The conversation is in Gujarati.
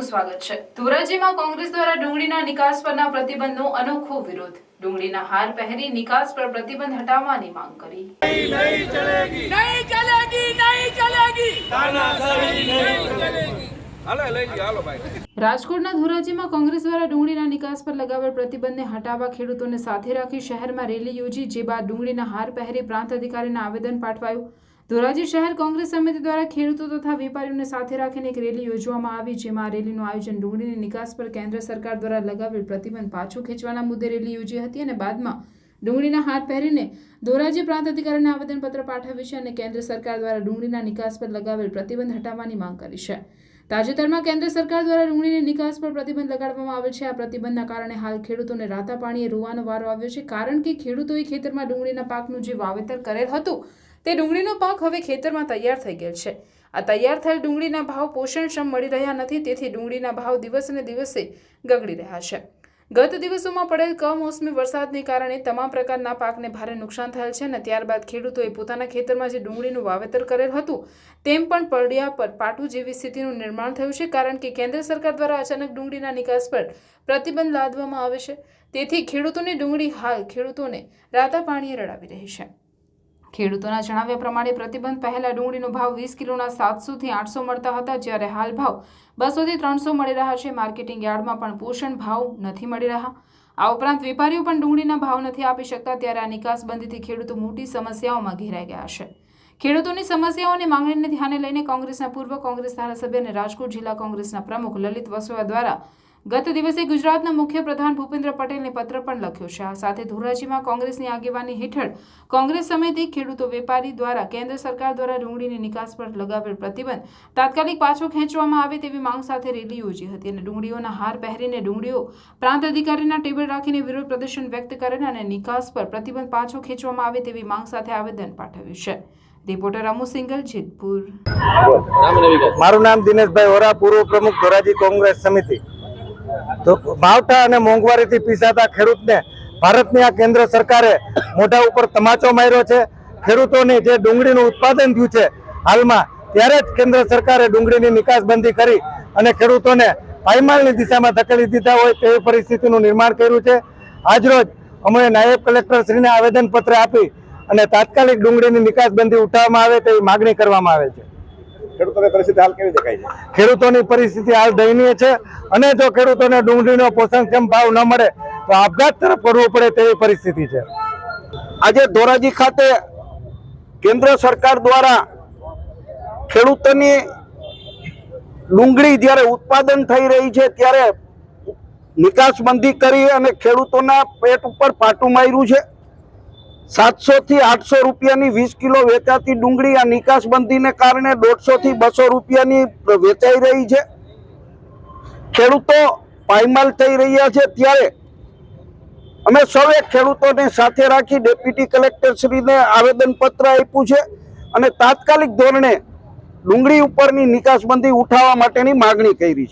આપનું સ્વાગત છે. ધોરાજીમાં કોંગ્રેસ દ્વારા ડુંગળીના નિકાસ પરના પ્રતિબંધનો અનોખો વિરોધ. ડુંગળીના હાર પહેરી નિકાસ પર પ્રતિબંધ હટાવવાની માંગ કરી. નહીં રાજકોટના ધોરાજીમાં કોંગ્રેસ દ્વારા ડુંગળીના નિકાસ પર લગાવેલ પ્રતિબંધને હટાવવા ખેડૂતોને સાથે રાખી શહેરમાં રેલી યોજી, જે બાદ ડુંગળીના હાર પહેરી પ્રાંત અધિકારીને આવેદન પાઠવાયું. ધોરાજી શહેર કોંગ્રેસ સમિતિ દ્વારા ખેડૂતો તથા વેપારીઓને સાથે રાખીને એક રેલી યોજવામાં આવી, જેમાં રેલીનું આયોજન ડુંગળીની નિકાસ પર કેન્દ્ર સરકાર દ્વારા લગાવેલ પ્રતિબંધ પાછો ખેંચવાના મુદ્દે રેલી યોજી હતી અને બાદમાં ડુંગળીના હાથ પહેરીને ધોરાજી પ્રાંત અધિકારીને આવેદનપત્ર પાઠવ્યું છે અને કેન્દ્ર સરકાર દ્વારા ડુંગળીના નિકાસ પર લગાવેલ પ્રતિબંધ હટાવવાની માંગ કરી છે. તાજેતરમાં કેન્દ્ર સરકાર દ્વારા ડુંગળીની નિકાસ પર પ્રતિબંધ લગાડવામાં આવેલ છે. આ પ્રતિબંધના કારણે હાલ ખેડૂતોને રાતા પાણીએ રોવાનો વારો આવ્યો છે. કારણ કે ખેડૂતોએ ખેતરમાં ડુંગળીના પાકનું જે વાવેતર કરેલ હતું તે ડુંગળીનો પાક હવે ખેતરમાં તૈયાર થઈ ગયેલ છે. આ તૈયાર થયેલ ડુંગળીના ભાવ પોષણક્ષમ મળી રહ્યા નથી, તેથી ડુંગળીના ભાવ દિવસને દિવસે ગગડી રહ્યા છે. ગત દિવસોમાં પડેલ કમોસમી વરસાદને કારણે તમામ પ્રકારના પાકને ભારે નુકસાન થયેલ છે અને ત્યારબાદ ખેડૂતોએ પોતાના ખેતરમાં જે ડુંગળીનું વાવેતર કરેલ હતું, તેમ પણ પડ્યા પર પાટું જેવી સ્થિતિનું નિર્માણ થયું છે, કારણ કે કેન્દ્ર સરકાર દ્વારા અચાનક ડુંગળીના નિકાસ પર પ્રતિબંધ લાદવામાં આવે છે. તેથી ખેડૂતોની ડુંગળી હાલ ખેડૂતોને રાતા પાણીએ રડાવી રહી છે. ખેડૂતોના જણાવ્યા પ્રમાણે પ્રતિબંધ પહેલા ડુંગળીનો ભાવ વીસ કિલોના સાતસોથી આઠસો મળતા હતા, જ્યારે હાલ ભાવ બસોથી ત્રણસો મળી રહ્યા છે. માર્કેટિંગ યાર્ડમાં પણ પોષણ ભાવ નથી મળી રહ્યા. આ ઉપરાંત વેપારીઓ પણ ડુંગળીના ભાવ નથી આપી શકતા, ત્યારે આ નિકાસબંધીથી ખેડૂતો મોટી સમસ્યાઓમાં ઘેરાઈ ગયા છે. ખેડૂતોની સમસ્યાઓની માંગણીને ધ્યાને લઈને કોંગ્રેસના પૂર્વ કોંગ્રેસ ધારાસભ્ય અને રાજકોટ જિલ્લા કોંગ્રેસના પ્રમુખ લલિત વસોયા દ્વારા ગત દિવસે ગુજરાતના મુખ્ય પ્રધાન ભૂપેન્દ્ર પટેલને પત્ર પણ લખ્યો છે. આ સાથે ધોરાજીમાં કોંગ્રેસની આગેવાની હેઠળ કોંગ્રેસ સમિતિ ખેડૂતો વેપારી દ્વારા કેન્દ્ર સરકાર દ્વારા ડુંગળીની નિકાસ પર લગાવેલ પ્રતિબંધ તાત્કાલિક પાછો ખેંચવામાં આવે તેવી માંગ સાથે રેલી યોજી હતી અને ડુંગળીઓના હાર પહેરીને ડુંગળીઓ પ્રાંત અધિકારીના ટેબલ રાખીને વિરોધ પ્રદર્શન વ્યક્ત કરેલ અને નિકાસ પર પ્રતિબંધ પાછો ખેંચવામાં આવે તેવી માંગ સાથે આવેદન પાઠવ્યું છે. રિપોર્ટર અમુ સિંગલ જેતપુર. મારું નામ દિનેશભાઈ ઓરા પૂર્વ પ્રમુખ ધોરાજી કોંગ્રેસ સમિતિ. તો ભાવટા અને મોંઘવારીથી પીસાતા ખેડૂતને ભારતની આ કેન્દ્ર સરકારે મોઢા ઉપર તમાચો માર્યો છે. ખેડૂતોને જે ડુંગળીનું ઉત્પાદન થયું છે હાલમાં, ત્યારે જ કેન્દ્ર સરકારે ડુંગળીની નિકાસબંધી કરી અને ખેડૂતોને પાયમાલની દિશામાં ધકેલી દીધા હોય તેવી પરિસ્થિતિનું નિર્માણ કર્યું છે. આજરોજ અમે નાયબ કલેક્ટરશ્રીને આવેદનપત્ર આપી અને તાત્કાલિક ડુંગળીની નિકાસબંધી ઉઠાવવામાં આવે તેવી માગણી કરવામાં આવે છે. ખેડૂતોની પરિસ્થિતિ હાલ કેવી દેખાય છે? ખેડૂતોની પરિસ્થિતિ હાલ દયનીય છે. અને જો ખેડૂતોને ડુંગળીનો પોષણક્ષમ ભાવ ન મળે તો આપઘાત તરફ કરવું પડે તેવી પરિસ્થિતિ છે. આજે ધોરાજી ખાતે કેન્દ્ર સરકાર દ્વારા ખેડૂતોની ડુંગળી જ્યારે ઉત્પાદન થઈ રહી છે ત્યારે નિકાસબંધી કરી અને ખેડૂતોના પેટ ઉપર પાટું માર્યું છે. સાતસો થી આઠસો રૂપિયાની વીસ કિલો વેચાતી ડુંગળી આ નિકાસબંધીને કારણે દોઢસો થી બસો રૂપિયાની વેચાઈ રહી છે. ખેડૂતો પાયમાલ થઈ રહ્યા છે ત્યારે અમે સૌએ ખેડૂતોને સાથે રાખી ડેપ્યુટી કલેક્ટરશ્રીને આવેદનપત્ર આપ્યું છે અને તાત્કાલિક ધોરણે ડુંગળી ઉપરની નિકાસબંધી ઉઠાવવા માટેની માગણી કરી છે.